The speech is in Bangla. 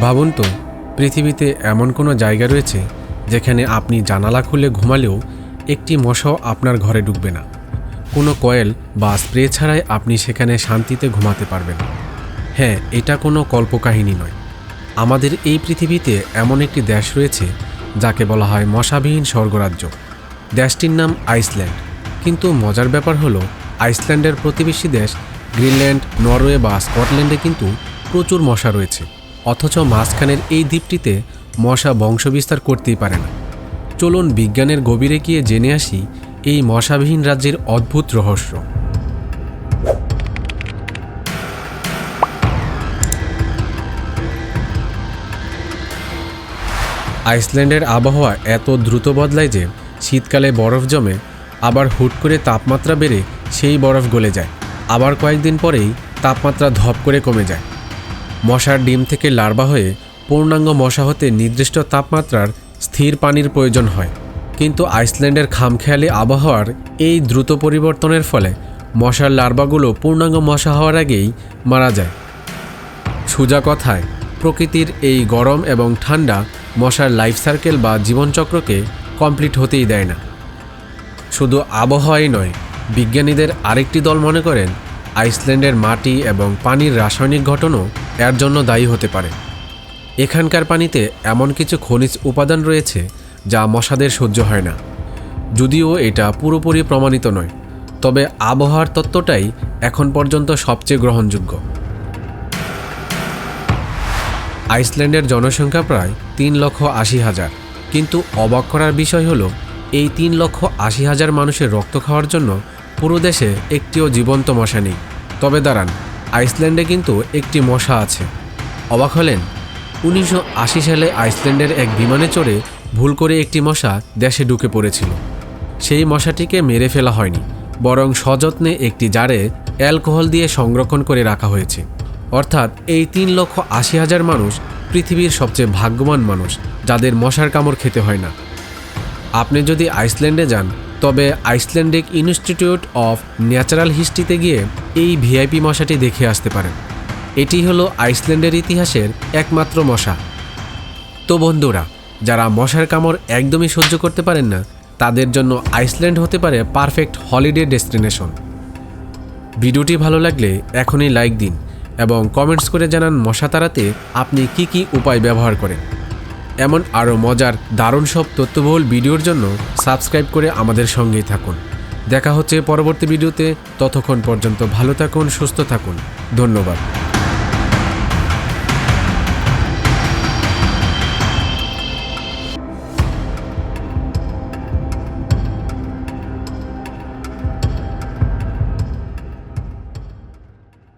ভাবুন তো, পৃথিবীতে এমন কোনো জায়গা রয়েছে যেখানে আপনি জানালা খুলে ঘুমালেও একটি মশাও আপনার ঘরে ঢুকবে না। কোনো কয়েল বা স্প্রে ছাড়াই আপনি সেখানে শান্তিতে ঘুমাতে পারবেন। হ্যাঁ এটা কোনো কল্পকাহিনী নয়। আমাদের এই পৃথিবীতে এমন একটি দেশ রয়েছে যাকে বলা হয় মশাবিহীন স্বর্গরাজ্য। দেশটির নাম আইসল্যান্ড। কিন্তু মজার ব্যাপার হলো, আইসল্যান্ডের প্রতিবেশী দেশ গ্রিনল্যান্ড, নরওয়ে বা স্কটল্যান্ডে কিন্তু প্রচুর মশা রয়েছে। অথচ মাঝখানের এই দ্বীপটিতে মশা বংশবিস্তার করতেই পারে না। চলুন বিজ্ঞানের গভীরে গিয়ে জেনে আসি এই মশাবিহীন রাজ্যের অদ্ভুত রহস্য। আইসল্যান্ডের আবহাওয়া এত দ্রুত বদলায় যে শীতকালে বরফ জমে আবার হুট করে তাপমাত্রা বেড়ে সেই বরফ গলে যায়। আবার কয়েকদিন পরেই তাপমাত্রা ধপ করে কমে যায়। মশার ডিম থেকে লার্ভা হয়ে পূর্ণাঙ্গ মশা হতে নির্দিষ্ট তাপমাত্রার স্থির পানির প্রয়োজন হয়। কিন্তু আইসল্যান্ডের খামখেয়ালি আবহাওয়ার এই দ্রুত পরিবর্তনের ফলে মশার লার্ভাগুলো পূর্ণাঙ্গ মশা হওয়ার আগেই মারা যায়। সোজা কথায়, প্রকৃতির এই গরম এবং ঠান্ডা মশার লাইফ সার্কেল বা জীবনচক্রকে কমপ্লিট হতেই দেয় না। শুধু আবহাওয়াই নয়, বিজ্ঞানীদের আরেকটি দল মনে করেন, আইসল্যান্ডের মাটি এবং পানির রাসায়নিক ঘটনও এর জন্য দায়ী হতে পারে। এখানকার পানিতে এমন কিছু খনিজ উপাদান রয়েছে যা মশাদের সহ্য হয় না। যদিও এটা পুরোপুরি প্রমাণিত নয়, তবে আবহাওয়ার তত্ত্বটাই এখন পর্যন্ত সবচেয়ে গ্রহণযোগ্য। আইসল্যান্ডের জনসংখ্যা প্রায় তিন লক্ষ আশি হাজার, কিন্তু অবাক করার বিষয় হলো, এই তিন লক্ষ আশি হাজার মানুষের রক্ত খাওয়ার জন্য পুরো দেশে একটিও জীবন্ত মশা নেই। তবে দাঁড়ান আইসল্যান্ডে কিন্তু একটি মশা আছে। অবাক হলেন, উনিশশো আশি সালে আইসল্যান্ডের এক বিমানে চড়ে ভুল করে একটি মশা দেশে ঢুকে পড়েছিল। সেই মশাটিকে মেরে ফেলা হয়নি, বরং সযত্নে একটি জারে অ্যালকোহল দিয়ে সংরক্ষণ করে রাখা হয়েছে। অর্থাৎ এই তিন লক্ষ আশি হাজার মানুষ পৃথিবীর সবচেয়ে ভাগ্যবান মানুষ, যাদের মশার কামড় খেতে হয় না। আপনি যদি আইসল্যান্ডে যান তবে আইসল্যান্ডিক ইনস্টিটিউট অফ ন্যাচারাল হিস্ট্রিতে গিয়ে এই ভিআইপি মশাটি দেখে আসতে পারেন। এটি হলো আইসল্যান্ডের ইতিহাসের একমাত্র মশা। তো বন্ধুরা, যারা মশার কামড় একদমই সহ্য করতে পারেন না, তাদের জন্য আইসল্যান্ড হতে পারে পারফেক্ট হলিডে ডেস্টিনেশন। ভিডিওটি ভালো লাগলে এখনই লাইক দিন এবং কমেন্টস করে জানান মশা তাড়াতে আপনি কি কি উপায় ব্যবহার করেন। এমন আরও মজার, দারুণ সব তথ্যবহুল ভিডিওর জন্য সাবস্ক্রাইব করে আমাদের সঙ্গেই থাকুন। দেখা হচ্ছে পরবর্তী ভিডিওতে। ততক্ষণ পর্যন্ত ভালো থাকুন, সুস্থ থাকুন। ধন্যবাদ।